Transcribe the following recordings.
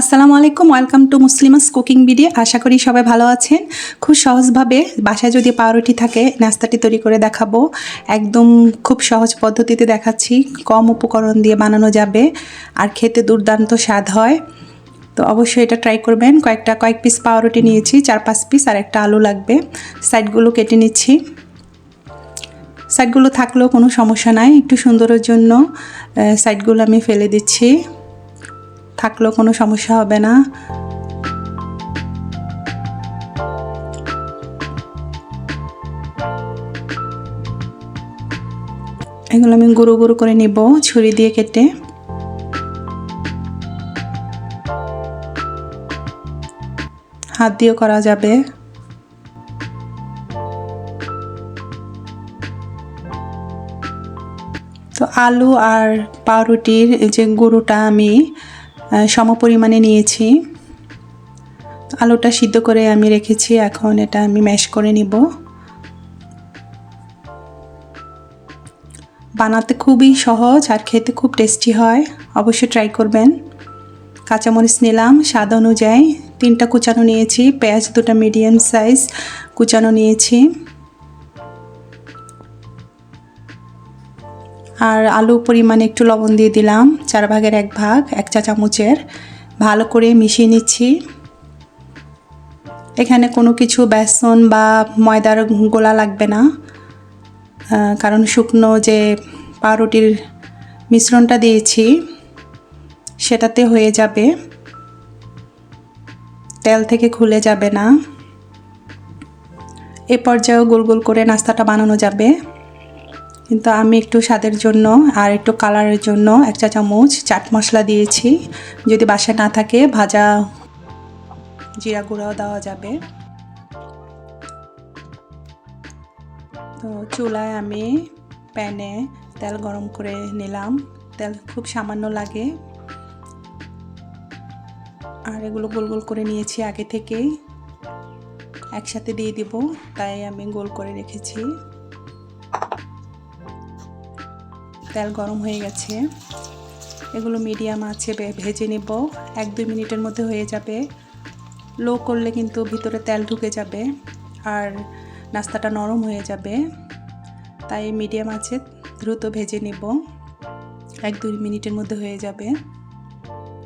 আসসালামু আলাইকুম, welcome to Muslima's cooking video. আশা করি সবাই ভালো আছেন। খুব সহজভাবে বাসায় যদি পাউরুটি থাকে, নাস্তাটি তৈরি করে দেখাবো। একদম খুব সহজ পদ্ধতিতে দেখাচ্ছি, কম উপকরণ দিয়ে বানানো যাবে আর খেতে দুর্দান্ত স্বাদ হয়। তো অবশ্যই এটা ট্রাই করবেন। কয়েকটা, কয়েক পিস পাউরুটি নিয়েছি, চার, পাঁচ পিস আর একটা আলু লাগবে। সাইডগুলো কেটে নিচ্ছি। সাইডগুলো থাকলেও কোনো সমস্যা নাই, একটু সুন্দরের জন্য সাইডগুলো আমি ফেলে দিচ্ছি। থাকলেও কোনো সমস্যা হবে না। এগুলো আমি গুঁড়ো গুঁড়ো করে নিব ছুরি দিয়ে কেটে। হাত দিয়েও করা যাবে। তো আলু আর পাউরুটির যে গুঁড়োটা আমি সম পরিমাণে নিয়েছি। আলুটা সিদ্ধ করে আমি রেখেছি, এখন এটা আমি ম্যাশ করে নিব। বানাতে খুবই সহজ আর খেতে খুব টেস্টি হয়, অবশ্যই ট্রাই করবেন। কাঁচামরিচ নিলাম, স্বাদ অনুযায়ী তিনটা কুচানো নিয়েছি, পেঁয়াজ দুটা মিডিয়াম সাইজ কুচানো নিয়েছি। আর আলু পরিমাণে একটু লবণ দিয়ে দিলাম, চার ভাগের এক ভাগ, এক চা চামচের। ভালো করে মিশিয়ে নিচ্ছি। এখানে কোনো কিছু বেসন বা ময়দার গোলা লাগবে না কারণ শুকনো যে পাউরুটির মিশ্রণটা দিয়েছি, সেটাতে হয়ে যাবে। তেল থেকে খুলে যাবে না। এ পর্যায়েও গোল গোল করে নাস্তাটা বানানো যাবে। কিন্তু আমি একটু স্বাদের জন্য আর একটু কালারের জন্য এক চা চামচ চাট মশলা দিয়েছি। যদি বাসায় না থাকে ভাজা জিরা গুঁড়াও দেওয়া যাবে। তো চুলায় আমি প্যানে তেল গরম করে নিলাম। তেল খুব সামান্য লাগে। আর এগুলো গোল গোল করে নিয়েছি আগে থেকেই। একসাথে দিয়ে দিব, তাই আমি গোল করে রেখেছি। তেল গরম হয়ে গেছে। এগুলো মিডিয়াম আছে ভেজে নেব। এক দুই মিনিটের মধ্যে হয়ে যাবে। লো করলে কিন্তু ভিতরে তেল ঢুকে যাবে আর নাস্তাটা নরম হয়ে যাবে। তাই মিডিয়াম আছে, দ্রুত ভেজে নেব। এক দুই মিনিটের মধ্যে হয়ে যাবে।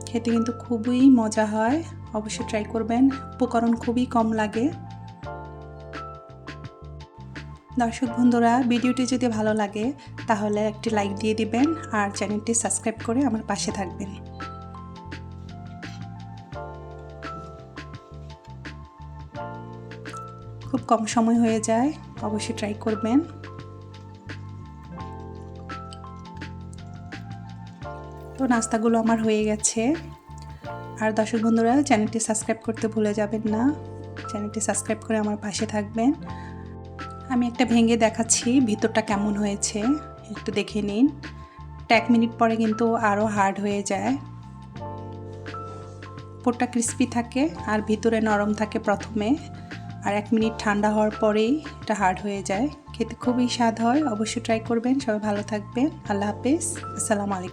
খেতে কিন্তু খুবই মজা হয়। অবশ্যই ট্রাই করবেন। উপকরণ খুবই কম লাগে। দর্শক বন্ধুরা, ভিডিওটি যদি ভালো লাগে, তাহলে একটি লাইক দিয়ে দিবেন আর চ্যানেলটি সাবস্ক্রাইব করে আমার পাশে থাকবেন। খুব কম সময় হয়ে যায়, অবশ্যই ট্রাই করবেন। তো নাস্তাগুলো আমার হয়ে গেছে। আর দর্শক বন্ধুরা, চ্যানেলটি সাবস্ক্রাইব করতে ভুলে যাবেন না। চ্যানেলটি সাবস্ক্রাইব করে আমার পাশে থাকবেন। আমি একটা ভেঙে দেখাচ্ছি, ভিতরটা কেমন হয়েছে, একটু দেখে নিন। এক মিনিট পরে কিন্তু আরও হার্ড হয়ে যায়। পোটটা ক্রিস্পি থাকে আর ভিতরে নরম থাকে প্রথমে। আর এক মিনিট ঠান্ডা হওয়ার পরেই এটা হার্ড হয়ে যায়। খেতে খুবই স্বাদ হয়, অবশ্যই ট্রাই করবেন। সবাই ভালো থাকবেন। আল্লাহ হাফেজ। আসসালামু আলাইকুম।